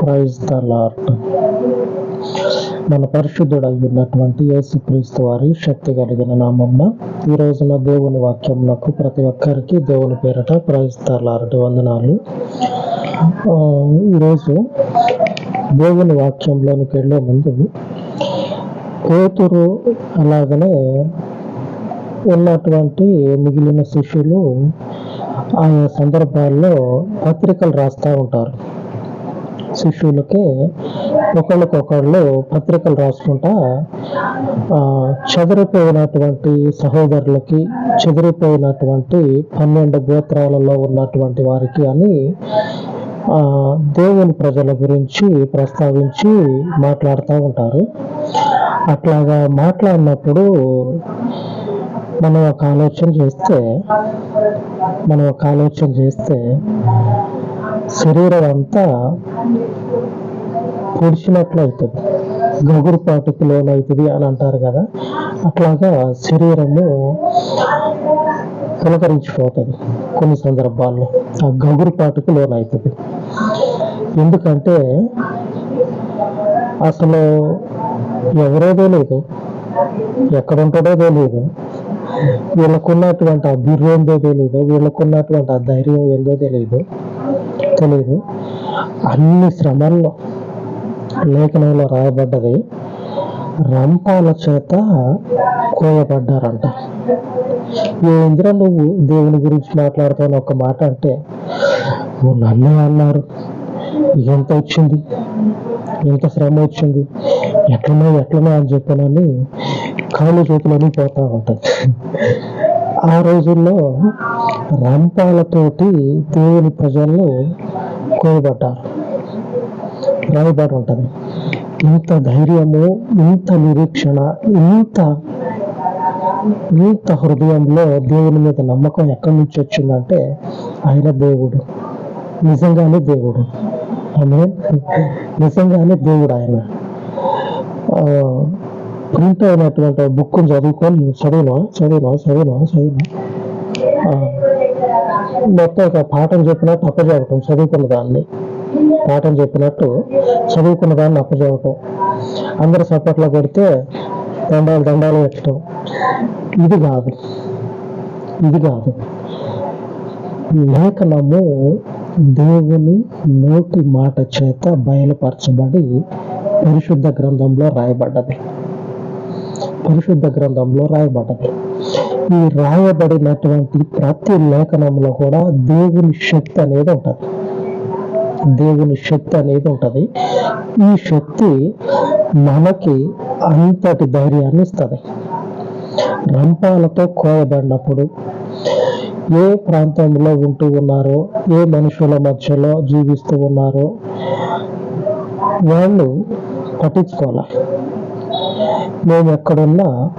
Praise the lord. మన పరిశుద్ధుడు ఉన్నటువంటి యేసుక్రీస్తు వారి శక్తి కలిగిన నామమున ఈ రోజున దేవుని వాక్యములకు ప్రతి ఒక్కరికి దేవుని పేరట ప్రైజ్ ద లార్డ్ వందనాలు. ఈరోజు దేవుని వాక్యంలోనికి వెళ్ళే ముందు కోతురు అలాగనే ఉన్నటువంటి మిగిలిన శిష్యులు ఆయా సందర్భాల్లో పత్రికలు రాస్తూ ఉంటారు. శిష్యులకి ఒకళ్ళకొకళ్ళు పత్రికలు రాసుకుంటా చెదిరిపోయినటువంటి సహోదరులకి చెదిరిపోయినటువంటి పన్నెండు గోత్రాలలో ఉన్నటువంటి వారికి అని దేవుని ప్రజల గురించి ప్రస్తావించి మాట్లాడుతూ ఉంటారు. అట్లాగా మాట్లాడినప్పుడు మనం ఒక ఆలోచన చేస్తే మనం ఒక ఆలోచన చేస్తే శరీరం అంతా పొడిచినట్లు అవుతుంది గగురుపాటుకు లోనవుతుంది అని అంటారు కదా అట్లాగా శరీరము పులకరించిపోతుంది కొన్ని సందర్భాల్లో. ఆ గగురుపాటుకు లోనవుతుంది ఎందుకంటే అసలు ఎవరో తెలియదు ఎక్కడుంటాడో తెలియదు వీళ్ళకున్నటువంటి ఆ బిర్రు ఏందో తెలియదు వీళ్ళకున్నటువంటి ఆ ధైర్యం ఏందో తెలియదు తెలియదు అన్ని శ్రమల్లో లేఖనంలో రాయబడ్డది రంపాల చేత కోయబడ్డారంట. ఏంద్ర నువ్వు దేవుని గురించి మాట్లాడుతున్న ఒక మాట అంటే నువ్వు నన్నే అన్నారు. ఎంత వచ్చింది? ఎంత శ్రమ వచ్చింది? ఎట్లనో ఎట్లనో అని చెప్పానని కాళ్ళు చేతులని పోతా ఉంటుంది ఆ రోజుల్లో రంపాలతోటి దేవుని ప్రజలు కోయబడ్డారు. రాయబడి ఉంటుంది. ఇంత ధైర్యము ఇంత నిరీక్షణ ఇంత ఇంత హృదయంలో దేవుని మీద నమ్మకం ఎక్కడి నుంచి వచ్చిందంటే ఆయన దేవుడు. నిజంగానే దేవుడు. ఆమె నిజంగానే దేవుడు ఆయన. ప్రింట్ అయినటువంటి బుక్ చదువుకొని చదివినా చదివినా చదివినా చదివినా మొత్తం ఒక పాఠం చెప్పినట్టు అప్పచెప్పటం చదువుకున్న దాన్ని. పాఠం చెప్పినట్టు చదువుకున్న దాన్ని అప్పచెప్పటం అందరు సపోర్ట్లో కొడితే దండాలు దండాలు పెట్టడం ఇది కాదు. ఇది కాదు. లేఖనము దేవుని నోటి మాట చేత బయలుపరచబడి పరిశుద్ధ గ్రంథంలో రాయబడ్డది. పరిశుద్ధ గ్రంథంలో రాయబడ్డది. ఈ రాయబడినటువంటి ప్రతి లేఖనంలో కూడా దేవుని శక్తి అనేది ఉంటుంది. దేవుని శక్తి అనేది ఉంటుంది. ఈ శక్తి మనకి అంతటి ధైర్యాన్ని ఇస్తుంది. రంపాలతో కోయబడినప్పుడు ఏ ప్రాంతంలో ఉంటూ ఉన్నారో ఏ మనుషుల మధ్యలో జీవిస్తూ ఉన్నారో వాళ్ళు పట్టించుకోవాలి. మేము ఎక్కడున్నా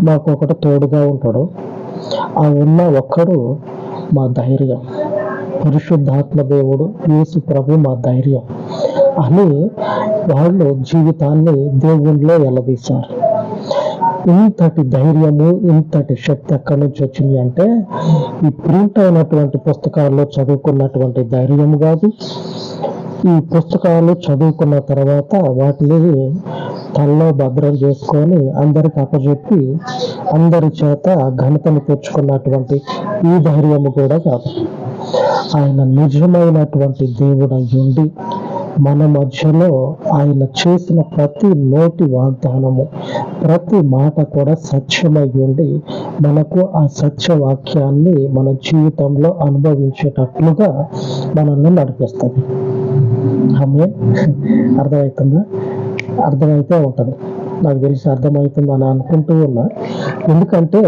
మాకు ఒకటి తోడుగా ఉంటాడు. ఆ ఉన్న ఒక్కడు మా ధైర్యం. పరిశుద్ధాత్మ దేవుడు యేసు ప్రభు మా ధైర్యం అని వాళ్ళు జీవితాన్ని దేవుణ్ణిలో ఎలదీశారు. ఇంతటి ధైర్యము ఇంతటి శక్తి ఎక్కడి నుంచి వచ్చింది అంటే ఈ ప్రింట్ అయినటువంటి పుస్తకాల్లో చదువుకున్నటువంటి ధైర్యం కాదు. ఈ పుస్తకాలు చదువుకున్న తర్వాత వాటిని తల్లో భద్రం చేసుకొని అందరికి అప్పచెప్పి అందరి చేత ఘనతను తెచ్చుకున్నటువంటి ఈ ధైర్యము కూడా కాదు. ఆయన నిజమైనటువంటి దేవుడై ఉండి మన మధ్యలో ఆయన చేసిన ప్రతి నోటి వాగ్దానము ప్రతి మాట కూడా సత్యమై ఉండి మనకు ఆ సత్య వాక్యాన్ని మన జీవితంలో అనుభవించేటట్లుగా మనల్ని నడిపిస్తుంది. ఆమె అర్థమవుతుందా? అర్థమైతే ఉంటుంది. నాకు తెలిసి అర్థమవుతుందని అనుకుంటూ ఉన్నా. ఎందుకంటే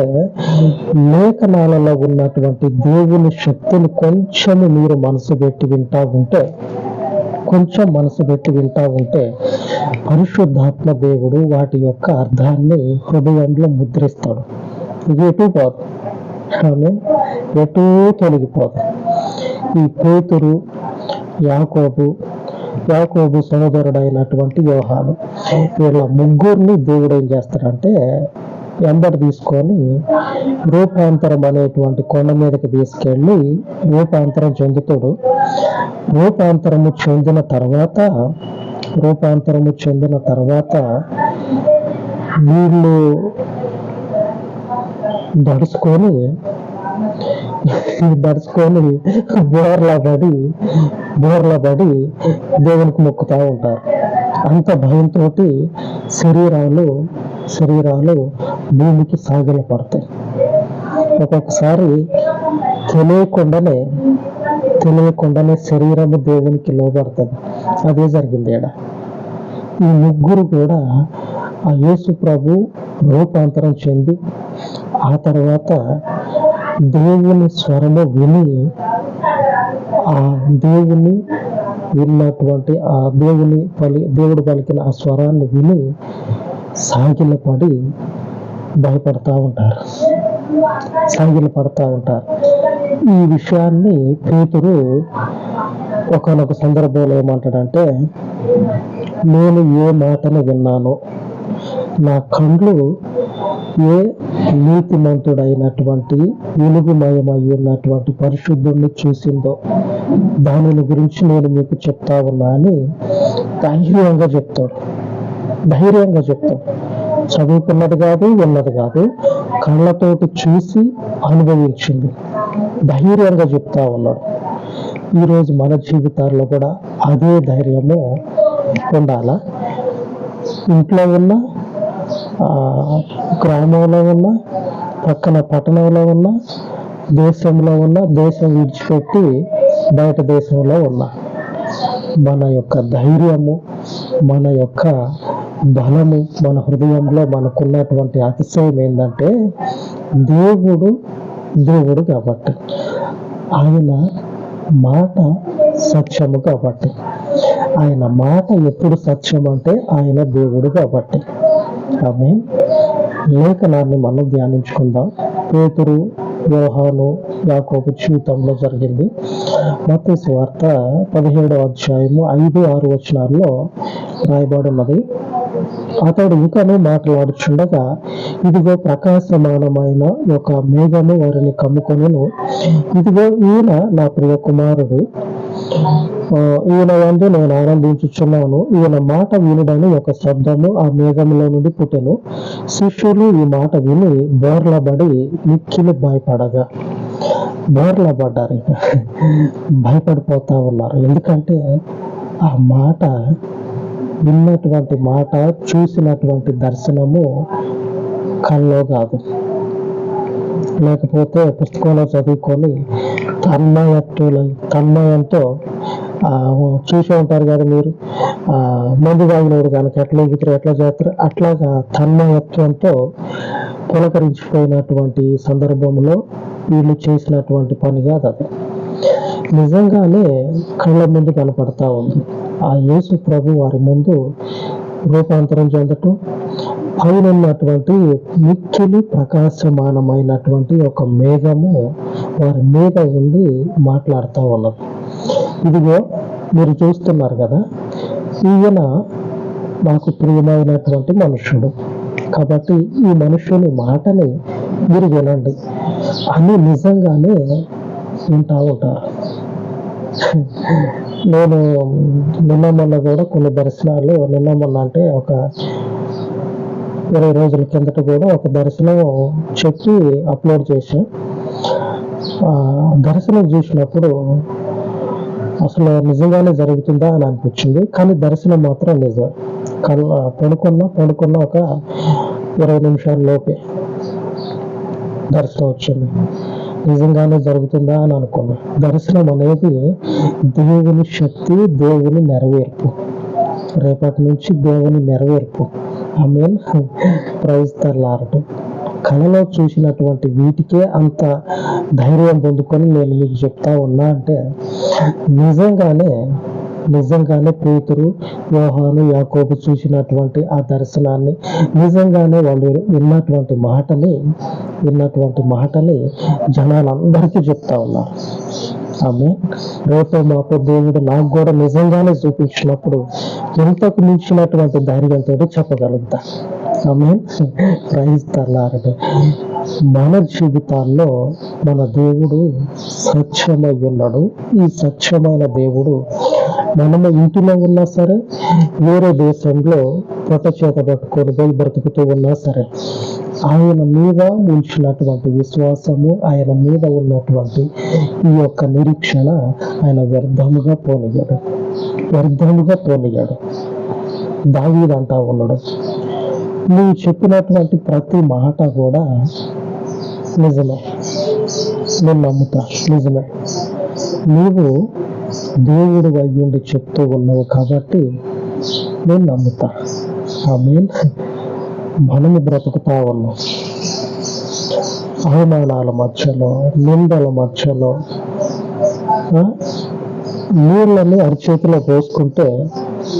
లేఖనాలలో ఉన్నటువంటి దేవుని శక్తిని కొంచెము మీరు మనసు పెట్టి వింటా ఉంటే కొంచెం మనసు పెట్టి వింటా ఉంటే పరిశుద్ధాత్మ దేవుడు వాటి యొక్క అర్థాన్ని హృదయంలో ముద్రిస్తాడు. ఎటు పోదు ఆమె ఎటూ తొలగిపోదు. ఈ పేతురు యాకోబు యాకోబు సహోదరుడైనటువంటి వ్యవహారం వీళ్ళ ముగ్గురిని దేవుడు ఏం చేస్తాడంటే ఎంబడి తీసుకొని రూపాంతరం అనేటువంటి కొండ మీదకి తీసుకెళ్ళి రూపాంతరం చెందుతాడు. రూపాంతరము చెందిన తర్వాత రూపాంతరము చెందిన తర్వాత వీళ్ళు దడుచుకొని దడుచుకొని బోర్లా పడి బోర్లా పడి దేవునికి మొక్కుతూ ఉంటారు. అంత భయంతో శరీరాలు శరీరాలు భూమికి సాగిల పడతాయి. ఒక్కొక్కసారి తెలియకుండానే తెలియకుండానే శరీరము దేవునికి లోబడుతుంది. అదే జరిగింది ఇక్కడ ఈ ముగ్గురు కూడా ఆ యేసు ప్రభు రూపాంతరం చెంది ఆ తర్వాత దేవుని స్వరము విని ఆ దేవుని విన్నటువంటి ఆ దేవుని పలి దేవుడు పలికిన ఆ స్వరాన్ని విని సాగిలపడి భయపడతా ఉంటారు. సాగిల పడతా ఉంటారు. ఈ విషయాన్ని పేతురు ఒకనొక సందర్భంలో ఏమంటాడంటే నేను ఏ మాటను విన్నాను నా కండ్లు ఏ నీతిమంతుడైనటువంటి వెలుగుమయమై ఉన్నటువంటి పరిశుద్ధుడిని చూసిందో. దానిని గురించి నేను మీకు చెప్తా ఉన్నా అని ధైర్యంగా చెప్తాడు. ధైర్యంగా చెప్తాడు. చదువుకున్నది కాదు ఉన్నది కాదు కళ్ళతోటి చూసి అనుభవించింది. ధైర్యంగా చెప్తా ఉన్నాడు. ఈరోజు మన జీవితాల్లో కూడా అదే ధైర్యము ఉండాలా? ఇంట్లో ఉన్న గ్రామంలో ఉన్న పక్కన పట్టణంలో ఉన్న దేశంలో ఉన్న దేశం విడిచిపెట్టి బయట దేశంలో ఉన్న. మన యొక్క ధైర్యము మన యొక్క బలము మన హృదయంలో మనకున్నటువంటి అతిశయం ఏంటంటే దేవుడు దేవుడు కాబట్టి. ఆయన మాట సత్యము కాబట్టి. ఆయన మాట ఎప్పుడు సత్యం అంటే ఆయన దేవుడు కాబట్టి. ఆమె లేఖనాన్ని మనం ధ్యానించుకుందాం. పేతురు యోహాను యాకోబు జీవితంలో జరిగింది. మత వార్త పదిహేడవ అధ్యాయము ఐదు ఆరు వచనాల్లో రాయబడి ఉన్నది అతడు ఇంకనూ మాట్లాడుచుండగా ఇదిగో ప్రకాశమానమైన ఒక మేఘము వారిని కమ్ముకొనెను. ఇదిగో ఈయన నా ప్రియ కుమారుడు ఈయన వందు నేను ఆనందించుచున్నాను. ఈయన మాట వినుడని ఒక శబ్దము ఆ మేఘంలో నుండి పుట్టెను. శిష్యులు ఈ మాట విని బోర్లబడి మిక్కిలి భయపడగా బోర్ల పడ్డారు భయపడిపోతా ఉన్నారు. ఎందుకంటే ఆ మాట విన్నటువంటి మాట చూసినటువంటి దర్శనము కల్లో కాదు. లేకపోతే పుస్తకంలో చదువుకొని తన్మయత్తుల తన్మయంతో చూసి ఉంటారు కదా మీరు. ఆ, మందు తాగినోడు కనుక ఎట్లా ఎగుతారు ఎట్లా చేస్తారు? అట్లాగా తన్మయత్వంతో పులకరించిపోయినటువంటి సందర్భంలో వీళ్ళు చేసినటువంటి పని కాదు అది. నిజంగానే కళ్ళ ముందు కనపడతా ఉంది. ఆ యేసు ప్రభు వారి ముందు రూపాంతరం చెందటం పైన ఉన్నటువంటి మిక్కిలి ప్రకాశమానమైనటువంటి ఒక మేఘము వారి మీద ఉండి మాట్లాడుతూ ఉన్నది. ఇదిగో మీరు చూస్తున్నారు కదా ఈయన నాకు ప్రియమైనటువంటి మనుష్యుడు కాబట్టి ఈ మనుష్యుని మాటని మీరు వినండి. అని నిజంగానే వింటా ఉంటారు నేను నిన్న మొన్న కూడా కొన్ని దర్శనాలు నిన్న మొన్న అంటే ఒక ఇరవై రోజుల కిందట కూడా ఒక దర్శనం చెప్పి అప్లోడ్ చేశాను దర్శనం చూసినప్పుడు అసలు నిజంగానే జరుగుతుందా అని అనిపించింది. కానీ దర్శనం మాత్రం నిజం. కళ్ళ పడుకున్న పడుకున్న ఒక ఇరవై నిమిషాల లోపే దర్శనం వచ్చింది. నిజంగానే జరుగుతుందా అని అనుకున్నా. దర్శనం అనేది దేవుని శక్తి దేవుని నెరవేర్పు. రేపటి నుంచి దేవుని నెరవేర్పు. ఐ మీన్ ప్రైజ్ తరలారటం కళలో చూసినటువంటి వీటికే అంత ధైర్యం పొందుకొని నేను మీకు చెప్తా ఉన్నా అంటే నిజంగానే నిజంగానే పేతురు యోహాను యాకోబు చూసినటువంటి ఆ దర్శనాన్ని నిజంగానే వాళ్ళు విన్నటువంటి మాటని విన్నటువంటి మాటని జనాలందరికీ చెప్తా ఉన్నారు ఆమె రేపో మాకు దేవుడు నాకు కూడా నిజంగానే చూపించినప్పుడు ఎంతకు మించినటువంటి ధైర్యంతో చెప్పగలుగుతా. ఆమె మన జీవితాల్లో మన దేవుడు సత్యమై ఉన్నాడు. ఈ సత్యమైన దేవుడు మనము ఇంటిలో ఉన్నా సరే వేరే దేశంలో పొట్ట చేత పట్టుకొని పోయి బ్రతుకుతూ ఉన్నా సరే ఆయన మీద ఉంచినటువంటి విశ్వాసము ఆయన మీద ఉన్నటువంటి ఈ యొక్క నిరీక్షణ ఆయన వ్యర్థముగా పోనీయాడు వ్యర్థముగా పోనీయాడు దావీదంటా ఉన్నాడు. నువ్వు చెప్పినటువంటి ప్రతి మాట కూడా నిజమే. నేను నమ్ముతా నిజమే. నీవు దేవుడు అయ్యుండి చెప్తూ ఉన్నావు కాబట్టి నేను నమ్ముతా. ఆమె మనము బ్రతుకుతా ఉన్నాం. అవమానాల మధ్యలో నిందల మధ్యలో నీళ్ళని అరిచేతిలో పోసుకుంటే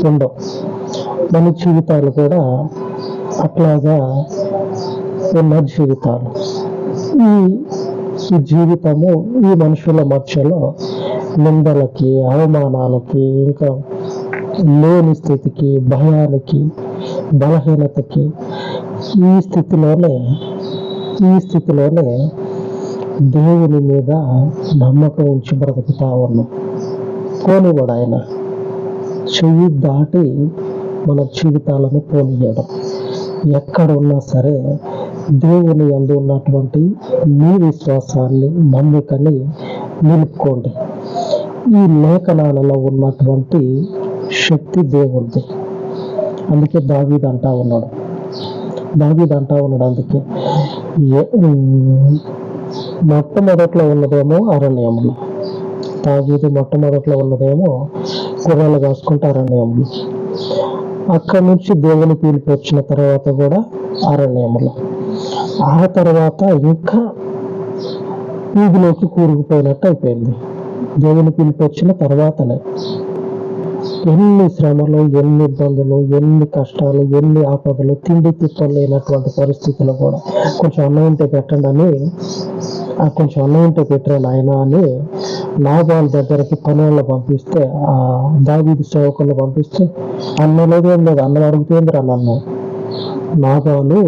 ఉండవు. మన జీవితాలు కూడా అట్లాగా ఉన్న జీవితాలు. ఈ ఈ జీవితము ఈ మనుషుల మధ్యలో నిందలకి అవమానాలకి ఇంకా లేని స్థితికి భయానికి బలహీనతకి ఈ స్థితిలోనే ఈ స్థితిలోనే దేవుని మీద నమ్మకం ఉంచి బ్రతుకుతా ఉన్నాం. పోనివాడు ఆయన చెయ్యి దాటి మన జీవితాలను పోనీయడం. ఎక్కడ ఉన్నా సరే దేవుని అందు ఉన్నటువంటి మీ విశ్వాసాన్ని నమ్మికని నిలుపుకోండి. ఈ లేఖనాలలో ఉన్నటువంటి శక్తి దేవుడిది. అందుకే దావీద్ అంటా ఉన్నాడు. దావీద్ అంటా ఉన్నాడు అందుకే. మొట్టమొదట్లో ఉన్నదేమో అరణ్యములు. దావీదు మొట్టమొదట్లో ఉన్నదేమో గొర్రెలు కాసుకుంటే అరణ్యములు. అక్కడి నుంచి దేవుని పిలుపు వచ్చిన తర్వాత కూడా అరణ్యంలో ఆ తర్వాత ఇంకా వీధిలోకి కూరుకుపోయినట్టు అయిపోయింది. దేవుని పిలుపు వచ్చిన తర్వాతనే ఎన్ని శ్రమలు ఎన్ని ఇబ్బందులు ఎన్ని కష్టాలు ఎన్ని ఆపదలు తిండి తిప్పలు లేనటువంటి పరిస్థితులు కూడా కొంచెం అన్నం ఉంటే పెట్టండి అని ఆ కొంచెం అన్నం ఉంటే పెట్టాను ఆయన అని నాబాల దగ్గరికి పనులను పంపిస్తే ఆ దావీది సేవకులను పంపిస్తే అన్నం లేదు ఏం లేదు అన్నం అడుగుతుంది రా నన్ను నాబాలు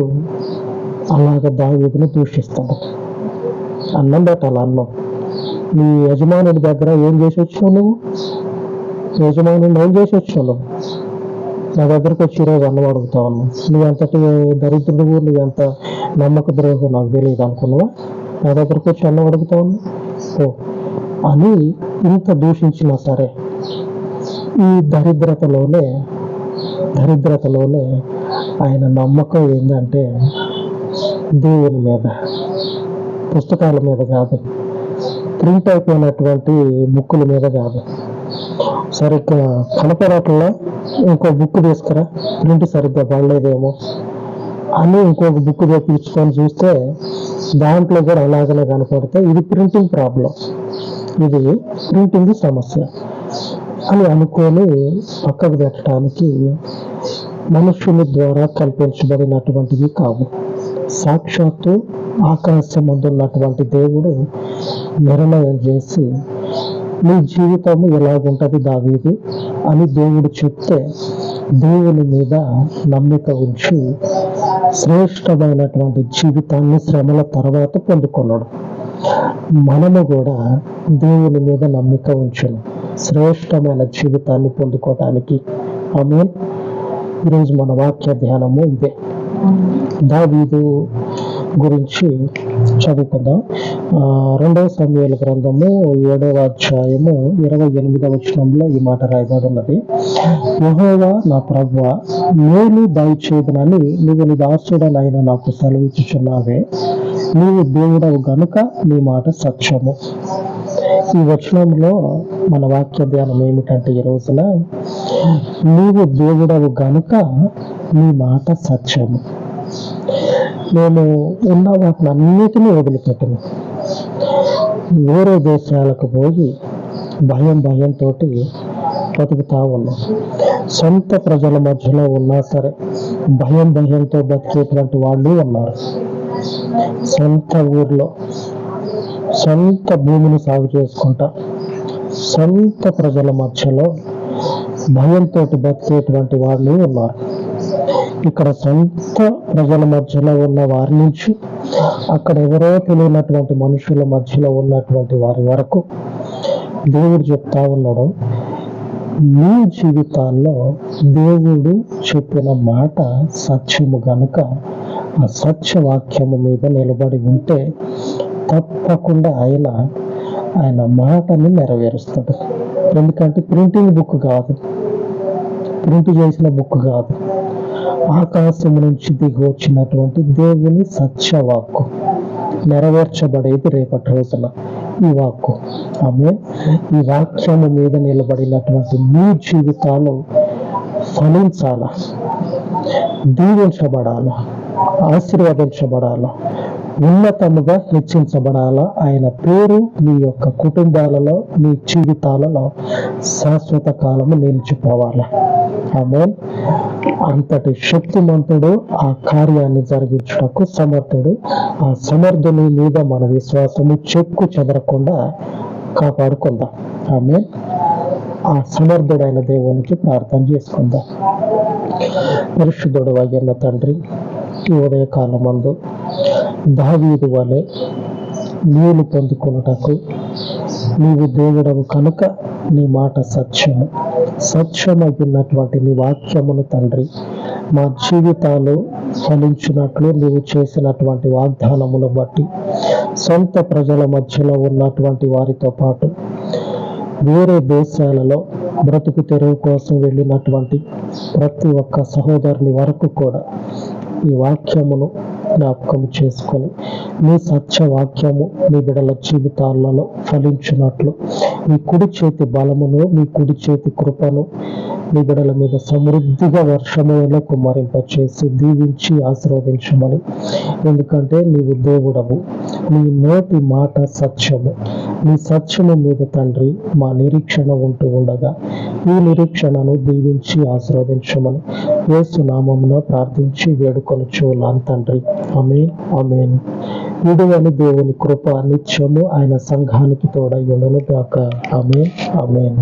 అలాగ దావీదిని దూషిస్తాడు. అన్నం పెట్టాలి అన్నం. నీ యజమానుడి దగ్గర ఏం చేసి వచ్చావు నువ్వు? యజమానుడిని ఏం చేసి వచ్చావు నువ్వు? నా దగ్గరకు వచ్చి ఈరోజు అన్నం అడుగుతావు నువ్వు ఎంతటి దరిద్రుడు నువ్వు ఎంత నమ్మక ద్రోహం నాకు తెలియదు అనుకున్నావా? నా దగ్గరకు వచ్చి అన్నం అడుగుతావు ఓ అని ఇంత దూషించినా సరే ఈ దరిద్రతలోనే దరిద్రతలోనే ఆయన నమ్మకం ఏంటంటే దేవుని మీద పుస్తకాల మీద కాదు. ప్రింట్ అయిపోయినటువంటి బుక్కుల మీద కాదు. సరిగ్గా కనపడటంలో? ఇంకో బుక్ తీసుకురా. ప్రింట్ సరిగ్గా పడలేదేమో. అని ఇంకొక బుక్ తెప్పించుకొని చూస్తే దాంట్లో కూడా అలాగనే కనపడితే ఇది ప్రింటింగ్ ప్రాబ్లం ఇది ప్రింటింగ్ సమస్య. అని అనుకొని పక్కకు పెట్టడానికి మనుషుల ద్వారా కల్పించబడినటువంటివి కావు. సాక్షాత్తు ఆకాశం ఉన్నటువంటి దేవుడు నిర్ణయం చేసి నీ జీవితం ఎలాగుంటది దావీది? అని దేవుడు చెప్తే దేవుని మీద నమ్మిక ఉంచి శ్రేష్టమైనటువంటి జీవితాన్ని శ్రమల తర్వాత పొందుకున్నాడు. మనము కూడా దేవుని మీద నమ్మిక ఉంచను. శ్రేష్టమైన జీవితాన్ని పొందుకోవటానికి. ఆమె ఈరోజు మన వాక్య ధ్యానము ఇదే. దావీదు గురించి చదువుకుందాం. రెండవ సమయాల గ్రంథము ఏడవ అధ్యాయము ఇరవై ఎనిమిదవ వచనంలో ఈ మాట రాయబడి ఉన్నది నా ప్రభు మేలు దయచేదనని నువ్వు నీ దాసుడనైన నాకు సెలవిచ్చుచున్నావే. నీవు దేవుడవు గనుక నీ మాట సత్యము. ఈ వచనంలో మన వాక్య ధ్యానం ఏమిటంటే ఈ రోజున నీవు దేవుడవు గనుక నీ మాట సత్యము. నేను ఉన్న వాటిని అన్నిటినీ వదిలిపెట్టను. వేరే దేశాలకు పోయి భయం భయంతో బతుకుతా ఉన్నాం. సొంత ప్రజల మధ్యలో ఉన్నా సరే భయం భయంతో బతికేటువంటి వాళ్ళు ఉన్నారు. సొంత ఊర్లో సొంత భూమిని సాగు చేసుకుంటా సొంత ప్రజల మధ్యలో భయంతో బతికేటువంటి వాళ్ళు ఉన్నారు. ఇక్కడ సొంత ప్రజల మధ్యలో ఉన్న వారి నుంచి అక్కడ ఎవరో తెలియనటువంటి మనుషుల మధ్యలో ఉన్నటువంటి వారి వరకు దేవుడు చెప్తా ఉన్నాడు మీ జీవితాల్లో దేవుడు చెప్పిన మాట సత్యము గనుక ఆ సత్యవాక్యము మీద నిలబడి ఉంటే తప్పకుండా ఆయన ఆయన మాటని నెరవేరుస్తాడు. ఎందుకంటే ప్రింటింగ్ బుక్ కాదు. ప్రింట్ చేసిన బుక్ కాదు. ఆకాశం నుంచి దిగి వచ్చినటువంటి దేవుని సత్యవాక్కు నెరవేర్చబడేది రేపటి రోజున ఈ వాక్కు. ఆమె ఈ వాక్యము మీద నిలబడినటువంటి మీ జీవితాలు ఫలించాలా? దీవించబడాలా? ఆశీర్వదించబడాలా? ఉన్నతముగా హెచ్చించబడాలా? ఆయన పేరు మీ యొక్క కుటుంబాలలో మీ జీవితాలలో శాశ్వత కాలము నిలిచిపోవాలా? ఆమె అంతటి శక్తిమంతుడు ఆ కార్యాన్ని జరిగించుటకు సమర్థుడు. ఆ సమర్థుని మీద మన విశ్వాసము చెక్కు చెదరకుండా కాపాడుకుందాం. ఆమె ఆ సమర్థుడైన దేవునికి ప్రార్థన చేసుకుందాం. పరిశుద్ధుడు అయ్యన్న తండ్రి ఈ ఉదయకాలమందు దావీదు వలె నీళ్ళు పొందుకున్నటకు నీవు దేవుడవు కనుక నీ మాట సత్యము. సత్యమైనటువంటి నీ వాక్యమును తండ్రి మా జీవితాలు ఫలించినట్లు నీవు చేసినటువంటి వాగ్దానమును బట్టి సొంత ప్రజల మధ్యలో ఉన్నటువంటి వారితో పాటు వేరే దేశాలలో బ్రతుకు తెరువు కోసం వెళ్ళినటువంటి ప్రతి ఒక్క సహోదరుని వరకు కూడా ఈ వాక్యమును జ్ఞాపకం చేసుకొని మీ సత్య వాక్యము మీ బిడల జీవితాలలో ఫలించినట్లు మీ కుడి చేతి బలమును మీ కుడి చేతి కృపను మీ బిడల మీద సమృద్ధిగా వర్షములో కుమ్మరింపచేసి దీవించి ఆశీర్వదించమని. ఎందుకంటే నీవు దేవుడవు నీ నోటి మాట సత్యము. నీ సత్యము మీద తండ్రి మా నిరీక్షణ ఉంటూ ఉండగా ఈ నిరీక్షణను దీవించి ఆశీర్వదించమని యేసు నామమున ప్రార్థించి వేడుకొని తండ్రి. అమేన్ అమేన్ విడువని దేవుని కృప నిత్యము ఆయన సంఘానికి తోడయ్యుండను గాక. అమేన్ అమేన్